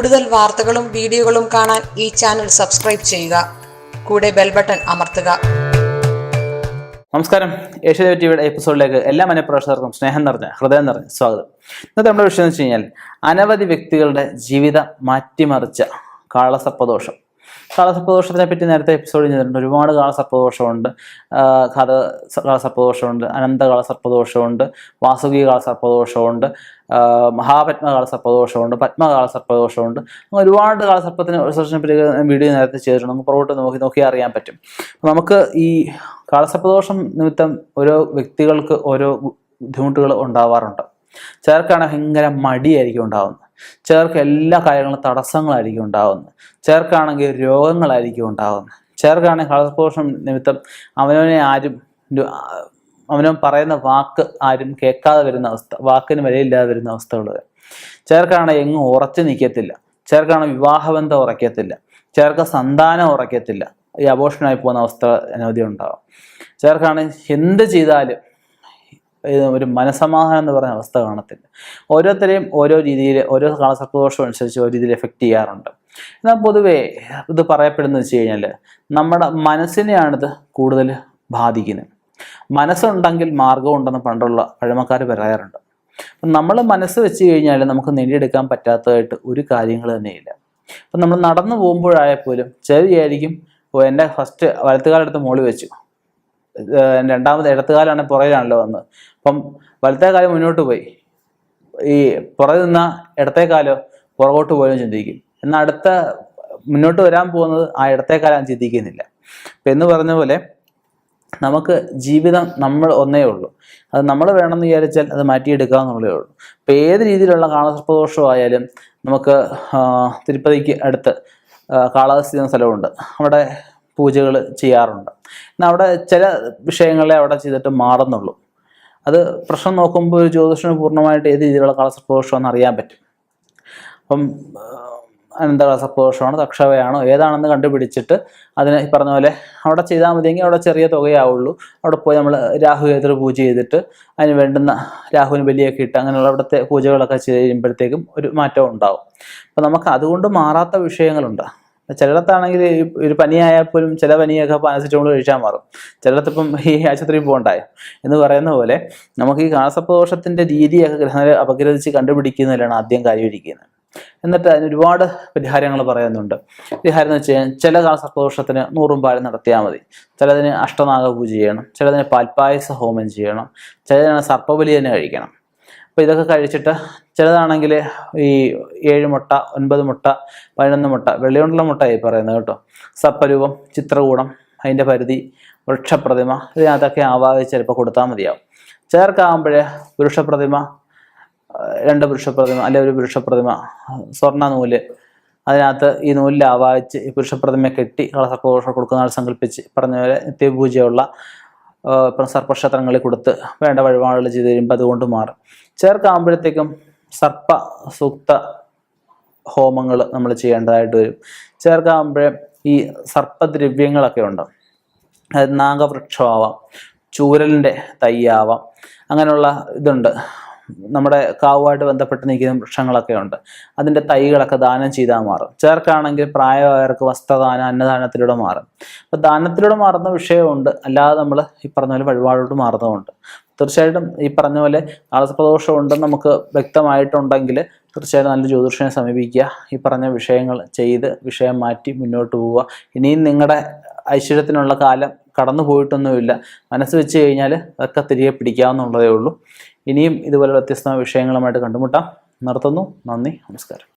കൂടുതൽ വാർത്തകളും വീഡിയോകളും കാണാൻ ഈ ചാനൽ സബ്സ്ക്രൈബ് ചെയ്യുക. കൂടെ ബെൽ ബട്ടൺ അമർത്തുക. നമസ്കാരം. ഏഷ്യ ടിവിയുടെ എപ്പിസോഡിലേക്ക് എല്ലാ മനഃപ്രേക്ഷകർക്കും സ്നേഹം നിറഞ്ഞ ഹൃദയം നിറഞ്ഞ സ്വാഗതം. ഇന്നത്തെ നമ്മുടെ വിഷയം എന്ന് വെച്ച് കഴിഞ്ഞാൽ അനവധി വ്യക്തികളുടെ ജീവിതം മാറ്റിമറിച്ച കാളസർപ്പദോഷം. കാളസർപ്പദോഷത്തിനെ പറ്റി നേരത്തെ എപ്പിസോഡ് ചെയ്തിട്ടുണ്ട്. ഒരുപാട് കാളസർപ്പദോഷമുണ്ട്. കഥ കാളസർപ്പദോഷമുണ്ട്. അനന്ത കാളസർപ്പദോഷമുണ്ട്. വാസുകി കാളസർപ്പദോഷമുണ്ട്. ആ, സർപ്പദോഷമുണ്ട് പത്മകാല സർപ്പദോഷമുണ്ട്. ഒരുപാട് കാളസർപ്പത്തിന് റിസർച്ചിനെ വീഡിയോ നേരത്തെ ചെയ്തിട്ടുണ്ട്. നമുക്ക് പുറകോട്ട് നോക്കി നോക്കി അറിയാൻ പറ്റും. നമുക്ക് ഈ കാളസർപ്പദോഷം നിമിത്തം ഓരോ വ്യക്തികൾക്ക് ഓരോ ബുദ്ധിമുട്ടുകൾ ഉണ്ടാവാറുണ്ട്. ചിലർക്കാണ് ഭയങ്കര മടിയായിരിക്കും ഉണ്ടാവുന്നത്. ചിലർക്ക് എല്ലാ കാര്യങ്ങളും തടസ്സങ്ങളായിരിക്കും ഉണ്ടാവുന്നത്. ചിലർക്കാണെങ്കിൽ രോഗങ്ങളായിരിക്കും ഉണ്ടാവുന്നത്. ചിലർക്കാണെങ്കിൽ കാളസർപ്പദോഷം നിമിത്തം അവനവനെ ആരും അവനവൻ പറയുന്ന വാക്ക് ആരും കേൾക്കാതെ വരുന്ന അവസ്ഥ വാക്കിന് വിലയില്ലാതെ വരുന്ന അവസ്ഥ ഉള്ളത് ചേർക്കാണ് എങ്ങും ഉറച്ചു നിൽക്കത്തില്ല. ചേർക്കാണ് വിവാഹബന്ധം ഉറക്കത്തില്ല ചേർക്ക സന്താനം ഉറക്കത്തില്ല ഈ അബോഷനായി പോകുന്ന അവസ്ഥ അനവധി ഉണ്ടാകും ചേർക്കാണ് എന്ത് ചെയ്താലും ഒരു മനസമാധാനം എന്ന് പറയുന്ന അവസ്ഥ കാണത്തില്ല. ഓരോരുത്തരെയും ഓരോ രീതിയിൽ ഓരോ കാലസർപ്പദോഷം അനുസരിച്ച് ഓരോ രീതിയിൽ എഫക്റ്റ് ചെയ്യാറുണ്ട്. എന്നാൽ പൊതുവേ ഇത് പറയപ്പെടുന്നത് വെച്ച് കഴിഞ്ഞാൽ നമ്മുടെ മനസ്സിനെയാണിത് കൂടുതൽ ബാധിക്കുന്നത്. മനസ്സുണ്ടെങ്കിൽ മാർഗമുണ്ടെന്ന് പണ്ടുള്ള പഴമക്കാർ പറയാറുണ്ട്. അപ്പം നമ്മൾ മനസ്സ് വെച്ച് കഴിഞ്ഞാൽ നമുക്ക് നേടിയെടുക്കാൻ പറ്റാത്തതായിട്ട് ഒരു കാര്യങ്ങൾ തന്നെയില്ല. അപ്പം നമ്മൾ നടന്നു പോകുമ്പോഴായ പോലും ചില ഓ എന്റെ ഫസ്റ്റ് വലത്തുകാലെടുത്ത് മോളി വെച്ചു. രണ്ടാമത് ഇടത്തുകാലാണ് പുറകിലാണല്ലോ വന്നത്. അപ്പം വലത്തേ കാലം മുന്നോട്ട് പോയി. ഈ പുറകിൽ നിന്ന ഇടത്തേക്കാലോ പുറകോട്ട് പോലും ചിന്തിക്കും. എന്നാൽ അടുത്ത മുന്നോട്ട് വരാൻ പോകുന്നത് ആ ഇടത്തേ ചിന്തിക്കുന്നില്ല. അപ്പം എന്ന് പറഞ്ഞ പോലെ നമുക്ക് ജീവിതം നമ്മൾ ഒന്നേ ഉള്ളൂ. അത് നമ്മൾ വേണമെന്ന് വിചാരിച്ചാൽ അത് മാറ്റിയെടുക്കാമെന്നുള്ളതേ ഉള്ളൂ. അപ്പോൾ ഏത് രീതിയിലുള്ള കാളസർപ്പദോഷമായാലും നമുക്ക് തിരുപ്പതിക്ക് അടുത്ത് കാളഹസ്തി എന്ന സ്ഥലമുണ്ട്. അവിടെ പൂജകൾ ചെയ്യാറുണ്ട്. എന്നാൽ അവിടെ ചില വിഷയങ്ങളെ അവിടെ ചെയ്തിട്ട് മാറുന്നുള്ളൂ. അത് പ്രശ്നം നോക്കുമ്പോൾ ഒരു ജ്യോതിഷന് പൂർണമായിട്ട് ഏത് രീതിയിലുള്ള കാളസർപ്പദോഷമെന്ന് അറിയാൻ പറ്റും. അപ്പം അനന്ത സപ്പോഷമാണോ തക്ഷവയാണോ. ഏതാണെന്ന് കണ്ടുപിടിച്ചിട്ട് അതിന് പറഞ്ഞ പോലെ അവിടെ ചെയ്താൽ മതിയെങ്കിൽ അവിടെ ചെറിയ തുകയാവുള്ളൂ. അവിടെ പോയി നമ്മൾ രാഹു ഏതൊരു പൂജ ചെയ്തിട്ട് അതിന് വേണ്ടുന്ന രാഹുവിന് ബലിയൊക്കെ ഇട്ട് അങ്ങനെയുള്ള അവിടുത്തെ പൂജകളൊക്കെ ചെയ്യുമ്പോഴത്തേക്കും ഒരു മാറ്റം ഉണ്ടാവും. അപ്പം നമുക്ക് അതുകൊണ്ട് മാറാത്ത വിഷയങ്ങളുണ്ട്. ചിലയിടത്താണെങ്കിൽ ഒരു പനിയായാൽ പോലും ചില പനിയൊക്കെ പാരസിറ്റമോൾ കഴിച്ചാൽ മാറും. ചിലയിടത്തിപ്പം ഈ ആശുപത്രിയിൽ പോകണ്ടായോ? എന്ന് പറയുന്ന പോലെ നമുക്ക് ഈ കാസപ്പദോഷത്തിന്റെ രീതിയൊക്കെ ഗ്രഹങ്ങളെ അപഗ്രഥിച്ച് കണ്ടുപിടിക്കുന്നതിലാണ് ആദ്യം കാര്യമിരിക്കുന്നത്. എന്നിട്ട് അതിന് ഒരുപാട് പരിഹാരങ്ങൾ പറയുന്നുണ്ട്. പരിഹാരം എന്ന് വെച്ച് കഴിഞ്ഞാൽ ചില സർപ്പദോഷത്തിന് നൂറും പാലും നടത്തിയാൽ മതി. ചിലതിന് അഷ്ടനാഗ പൂജ ചെയ്യണം ചിലതിന് പാൽപ്പായസ ഹോമം ചെയ്യണം ചിലതിനാണ് സർപ്പബലി തന്നെ കഴിക്കണം. അപ്പോൾ ഇതൊക്കെ കഴിച്ചിട്ട് ചിലതാണെങ്കിൽ ഈ ഏഴ് മുട്ട ഒൻപത് മുട്ട പതിനൊന്ന് മുട്ട വെള്ളിയുണ്ടുള്ള മുട്ട ആയി പറയുന്നത് കേട്ടോ. സപ്പരൂപം ചിത്രകൂടം അതിന്റെ പരിധി വൃക്ഷപ്രതിമ ഇതിനകത്തൊക്കെ ആവാഹിച്ച് ചിലപ്പോൾ കൊടുത്താൽ മതിയാവും. ചേർക്കാവുമ്പോഴേ പുരുഷപ്രതിമ രണ്ട് പുരുഷപ്രതിമ അല്ലെ ഒരു പുരുഷപ്രതിമ സ്വർണ നൂൽ അതിനകത്ത് ഈ നൂലിൽ ആവാഹിച്ച് ഈ പുരുഷപ്രതിമയെ കെട്ടി കളസർപ്പദോഷം കൊടുക്കുന്ന ആൾ സങ്കല്പിച്ച് പറഞ്ഞ പോലെ നിത്യപൂജയുള്ള സർപ്പക്ഷേത്രങ്ങളിൽ കൊടുത്ത് വേണ്ട വഴിപാടുകൾ ചെയ്ത് കഴിയുമ്പോൾ അതുകൊണ്ട് മാറും. ചേർക്കാകുമ്പോഴത്തേക്കും സർപ്പ സൂക്ത ഹോമങ്ങൾ നമ്മൾ ചെയ്യേണ്ടതായിട്ട് വരും. ചേർക്കാകുമ്പോഴേ ഈ സർപ്പദ്രവ്യങ്ങളൊക്കെ ഉണ്ട്. നാഗവൃക്ഷമാവാം ചൂരലിന്റെ തൈയാവാം അങ്ങനെയുള്ള ഇതുണ്ട്. നമ്മുടെ കാവുമായിട്ട് ബന്ധപ്പെട്ട് നിൽക്കുന്ന വൃക്ഷങ്ങളൊക്കെ ഉണ്ട്. അതിന്റെ തൈകളൊക്കെ ദാനം ചെയ്താൽ മാറും. ചേർക്കാണെങ്കിൽ പ്രായമായവർക്ക് വസ്ത്രദാനം അന്നദാനത്തിലൂടെ മാറും. അപ്പോൾ ദാനത്തിലൂടെ മാറുന്ന വിഷയമുണ്ട്. അല്ലാതെ നമ്മൾ ഈ പറഞ്ഞ പോലെ വഴിപാടോട് മാറുന്നതുകൊണ്ട്. തീർച്ചയായിട്ടും ഈ പറഞ്ഞ പോലെ ആളസപ്രദോഷം ഉണ്ടെന്ന് നമുക്ക് വ്യക്തമായിട്ടുണ്ടെങ്കിൽ തീർച്ചയായിട്ടും നല്ല ജ്യോതിഷനെ സമീപിക്കുക. ഈ പറഞ്ഞ വിഷയങ്ങൾ ചെയ്ത് വിഷയം മാറ്റി മുന്നോട്ട് പോവുക. ഇനിയും നിങ്ങളുടെ ഐശ്വര്യത്തിനുള്ള കാലം കടന്നു പോയിട്ടൊന്നുമില്ല. മനസ്സ് വെച്ച് കഴിഞ്ഞാൽ അതൊക്കെ തിരികെ പിടിക്കാവുന്നുള്ളതേ ഉള്ളൂ. ഇനിയും ഇതുപോലെ വ്യത്യസ്തമായ വിഷയങ്ങളുമായിട്ട് കണ്ടുമുട്ടാം. നിർത്തുന്നു. നന്ദി. നമസ്കാരം.